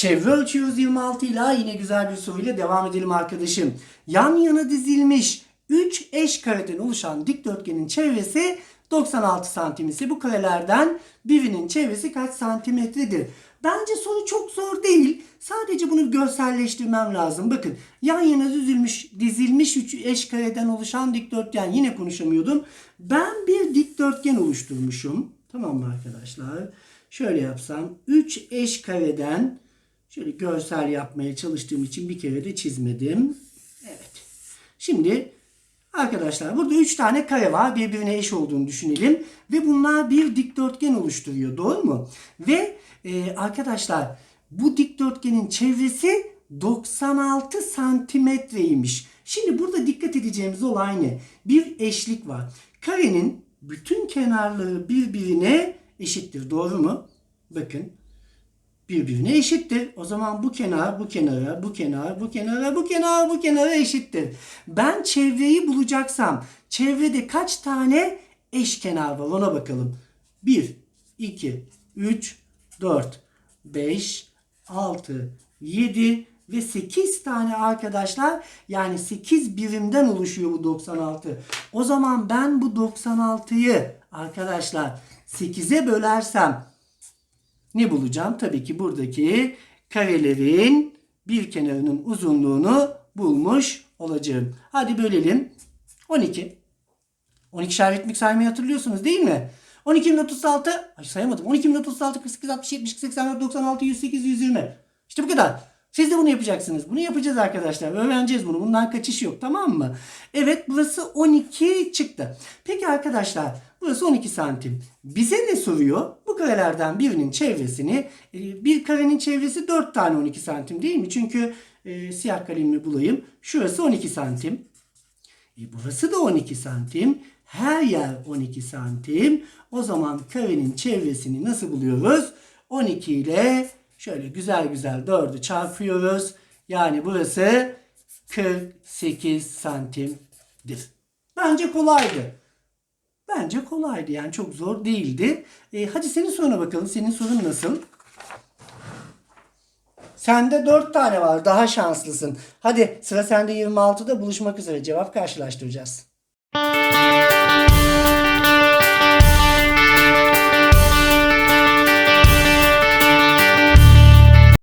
Çevre ölçüyoruz 26 ile yine güzel bir soruyla devam edelim arkadaşım. Yan yana dizilmiş 3 eş kareden oluşan dikdörtgenin çevresi 96 santim ise bu karelerden birinin çevresi kaç santimetredir? Bence soru çok zor değil. Sadece bunu görselleştirmem lazım. Bakın yan yana dizilmiş, dizilmiş 3 eş kareden oluşan dikdörtgen yine konuşamıyordum. Ben bir dikdörtgen oluşturmuşum. Tamam mı arkadaşlar? Şöyle yapsam 3 eş kareden şöyle görsel yapmaya çalıştığım için bir kere de çizmedim. Evet. Şimdi arkadaşlar burada 3 tane kare var. Birbirine eş olduğunu düşünelim. Ve bunlar bir dikdörtgen oluşturuyor. Doğru mu? Ve e, arkadaşlar bu dikdörtgenin çevresi 96 santimetreymiş. Şimdi burada dikkat edeceğimiz olay ne? Bir eşlik var. Karenin bütün kenarları birbirine eşittir. Doğru mu? Bakın birbirine eşittir. O zaman bu kenar bu kenara, bu kenar, bu kenara, bu kenar, bu kenara eşittir. Ben çevreyi bulacaksam çevrede kaç tane eşkenar var ona bakalım. 1, 2, 3, 4, 5, 6, 7 ve 8 tane arkadaşlar yani 8 birimden oluşuyor bu 96. O zaman ben bu 96'yı arkadaşlar 8'e bölersem ne bulacağım? Tabii ki buradaki karelerin bir kenarının uzunluğunu bulmuş olacağım. Hadi bölelim. 12. 12 ritmik saymayı hatırlıyorsunuz değil mi? 12 bin 36, ay sayamadım. 12 bin 36, 48, 60, 70, 84, 96, 108, 120. İşte bu kadar. Siz de bunu yapacaksınız. Bunu yapacağız arkadaşlar. Öğreneceğiz bunu. Bundan kaçış yok. Tamam mı? Evet burası 12 çıktı. Peki arkadaşlar burası 12 santim. Bize ne soruyor? Bu karelerden birinin çevresini e, bir karenin çevresi 4 tane 12 santim değil mi? Çünkü e, siyah kalemimi bulayım. Şurası 12 santim. E, burası da 12 santim. Her yer 12 santim. O zaman karenin çevresini nasıl buluyoruz? 12 ile şöyle güzel güzel 4'ü çarpıyoruz. Yani burası 48 santimdir. Bence kolaydı. Bence kolaydı yani çok zor değildi. E, hadi senin soruna bakalım. Senin sorun nasıl? Sende 4 tane var. Daha şanslısın. Hadi sıra sende 26'da buluşmak üzere. Cevap karşılaştıracağız.